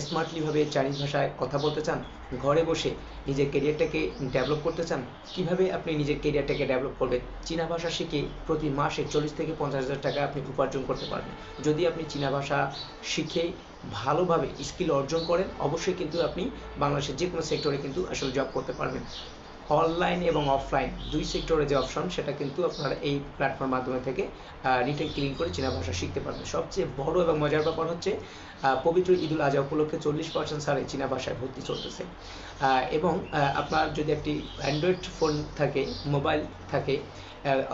স্মার্টলিভাবে Chinese ভাষায় কথা বলতে চান, ঘরে বসে নিজের কেরিয়ারটাকে ডেভেলপ করতে চান, কীভাবে আপনি নিজের কেরিয়ারটাকে ডেভেলপ করবেন? চীনা ভাষা শিখে প্রতি মাসে চল্লিশ থেকে পঞ্চাশ হাজার টাকা আপনি উপার্জন করতে পারবেন। যদি আপনি চীনা ভাষা শিখে ভালোভাবে স্কিল অর্জন করেন, অবশ্যই কিন্তু আপনি বাংলাদেশের যে কোনো সেক্টরে কিন্তু আসলে জব করতে পারবেন। অনলাইন এবং অফলাইন দুই সেক্টরে যে অপশন সেটা কিন্তু আপনারা এই প্ল্যাটফর্ম মাধ্যমে থেকে রিটেল ক্লিন করে চীনা ভাষা শিখতে পারবেন সবচেয়ে বড় এবং মজার ব্যাপার হচ্ছে পবিত্র ঈদুল আজহা উপলক্ষে চল্লিশ পার্সেন্ট সারে চীনা ভাষায় ভর্তি চলতেছে। এবং আপনার যদি একটি অ্যান্ড্রয়েড ফোন থাকে মোবাইল থাকে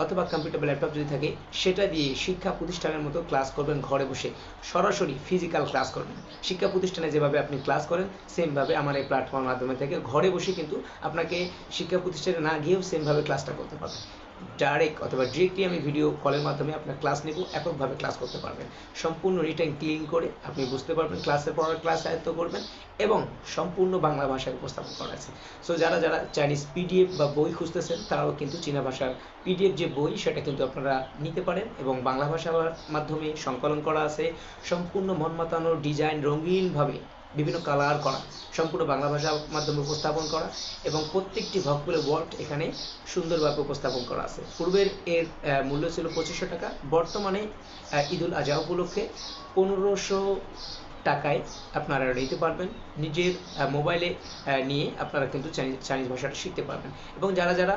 অথবা কম্পিউটার ল্যাপটপ যদি থাকে, সেটা দিয়ে শিক্ষা প্রতিষ্ঠানের মতো ক্লাস করবেন, ঘরে বসে সরাসরি ফিজিক্যাল ক্লাস করবেন। শিক্ষা প্রতিষ্ঠানে যেভাবে আপনি ক্লাস করেন সেমভাবে আমার এই প্ল্যাটফর্মের মাধ্যমে থেকে ঘরে বসে কিন্তু আপনাকে শিক্ষা প্রতিষ্ঠানে না গিয়েও সেমভাবে ক্লাসটা করতে পারবেন। ডাইরেক্ট অথবা ডিরেক্টলি আমি ভিডিও কলের মাধ্যমে আপনার ক্লাস নেব, এককভাবে ক্লাস করতে পারবেন। সম্পূর্ণ রিটার্ন ক্লিন করে আপনি বুঝতে পারবেন ক্লাসের পড়ার ক্লাস আয়ত্ত করবেন এবং সম্পূর্ণ বাংলা ভাষায় উপস্থাপন করা আছে। সো যারা যারা চাইনিজ পিডিএফ বা বই খুঁজতেছেন, তারাও কিন্তু চীনা ভাষার পিডিএফ যে বই, সেটা কিন্তু আপনারা নিতে পারেন এবং বাংলা ভাষার মাধ্যমে সংকলন করা আছে। সম্পূর্ণ মন মাতানো ডিজাইন রঙিনভাবে বিভিন্ন কালার করা, সম্পূর্ণ বাংলা ভাষার মাধ্যমে উপস্থাপন করা এবং প্রত্যেকটি ভক্তের ওয়ার্ড এখানে সুন্দরভাবে উপস্থাপন করা আছে। পূর্বের এর মূল্য ছিল পঁচিশশো টাকা, বর্তমানে ঈদুল আজহা উপলক্ষে পনেরোশো টাকায় আপনারা নিতে পারবেন। নিজের মোবাইলে নিয়ে আপনারা কিন্তু চাইনিজ ভাষাটা শিখতে পারবেন। এবং যারা যারা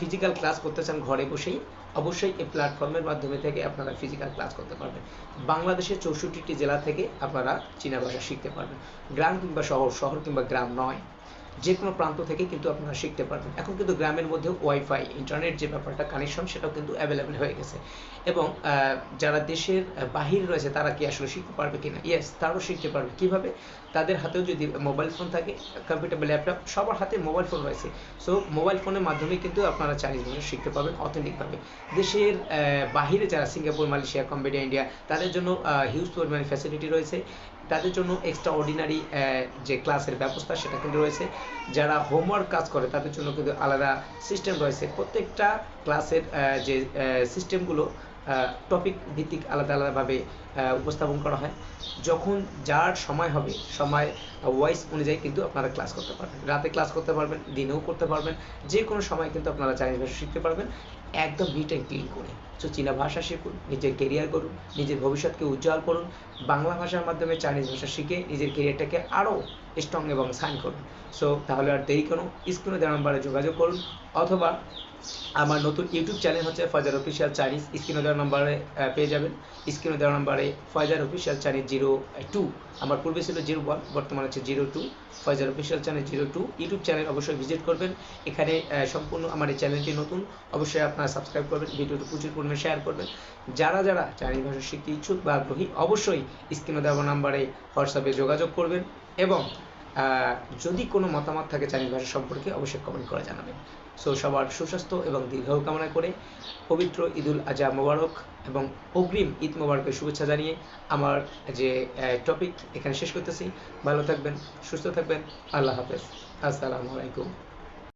ফিজিক্যাল ক্লাস করতে চান ঘরে বসেই, অবশ্যই এই প্ল্যাটফর্মের মাধ্যমে থেকে আপনারা ফিজিক্যাল ক্লাস করতে পারবেন। বাংলাদেশের চৌষট্টিটি জেলা থেকে আপনারা চীনা ভাষা শিখতে পারবেন। গ্রাম কিংবা শহর শহর কিংবা গ্রাম নয়। যে কোনো প্রান্ত থেকে কিন্তু আপনারা শিখতে পারবেন। এখন কিন্তু গ্রামের মধ্যে ওয়াইফাই ইন্টারনেট যে ব্যাপারটা কানেকশন সেটাও কিন্তু অ্যাভেলেবেল হয়ে গেছে। এবং যারা দেশের বাহিরে রয়েছে, তারা কি আসলে শিখতে পারবে কিনা? ইয়েস তারাও শিখতে পারবে। কীভাবে? তাদের হাতেও যদি মোবাইল ফোন থাকে কম্পিউটার বা ল্যাপটপ সবার হাতে মোবাইল ফোন রয়েছে। সো মোবাইল ফোনের মাধ্যমে কিন্তু আপনারা চাইনিজ ভাষা শিখতে পারবেন অথেন্টিকভাবে দেশের বাহিরে যারা সিঙ্গাপুর, মালয়েশিয়া, কম্বোডিয়া, ইন্ডিয়া, তাদের জন্য হিউজ পরিমাণে ফ্যাসিলিটি রয়েছে। তাদের জন্য এক্সট্রা অর্ডিনারি যে ক্লাসের ব্যবস্থা সেটা কিন্তু রয়েছে। যারা হোমওয়ার্ক কাজ করে, তাদের জন্য কিন্তু আলাদা সিস্টেম রয়েছে। প্রত্যেকটা ক্লাসের যে সিস্টেমগুলো টপিক ভিত্তিক আলাদা আলাদাভাবে উপস্থাপন করা হয়। যখন যার সময় হবে, সময় ওয়াইস অনুযায়ী কিন্তু আপনারা ক্লাস করতে পারবেন। রাতে ক্লাস করতে পারবেন, দিনেও করতে পারবেন যে কোনো সময় কিন্তু আপনারা চাইনিজ ভাষা শিখতে পারবেন। একদম নিট অ্যান্ড ক্লিন করে। সো চীনা ভাষা শিখুন, নিজের কেরিয়ার করুন নিজের ভবিষ্যৎকে উজ্জ্বল করুন, বাংলা ভাষার মাধ্যমে চাইনিজ ভাষা শিখে নিজের কেরিয়ারটাকে আরও স্ট্রং এবং সাইন করুন। সো তাহলে আর দেরি কোনো, স্ক্রিনে দেওয়া নাম্বারে যোগাযোগ করুন, অথবা আমার নতুন ইউটিউব চ্যানেল হচ্ছে ফয়জার অফিসিয়াল চাইনিজ। স্ক্রিনে দেওয়া নাম্বারে পেয়ে যাবেন। স্ক্রিনে দেওয়া নাম্বারে Faizar official Chinese zero two. আমার পূর্বে ছিল জিরো ওয়ান, বর্তমানে হচ্ছে zero two. Faizar official channel zero two. YouTube channel অবশ্যই ভিজিট করবেন। এখানে সম্পূর্ণ আমার এই চ্যানেলটি নতুন। অবশ্যই আপনারা সাবস্ক্রাইব করবেন ভিডিওটি প্রচুর পরিমাণে শেয়ার করবেন। যারা যারা চাইনিজ ভাষা শিখতে ইচ্ছুক বা আগ্রহী, অবশ্যই স্ক্রিনে দেওয়া নাম্বারে হোয়াটসঅ্যাপে যোগাযোগ করবেন এবং যদি কোনো মতামত থাকে চাইনিজ ভাষা সম্পর্কে, অবশ্যই কমেন্ট করে জানাবেন। সো সবার সুস্বাস্থ্য এবং দীর্ঘ কামনা করে পবিত্র ঈদুল আজহা মোবারক এবং অগ্রিম ঈদ মোবারকের শুভেচ্ছা জানিয়ে আমার যে টপিক এখানে শেষ করতেছি। ভালো থাকবেন, সুস্থ থাকবেন। আল্লাহ হাফেজ। আসসালামু আলাইকুম।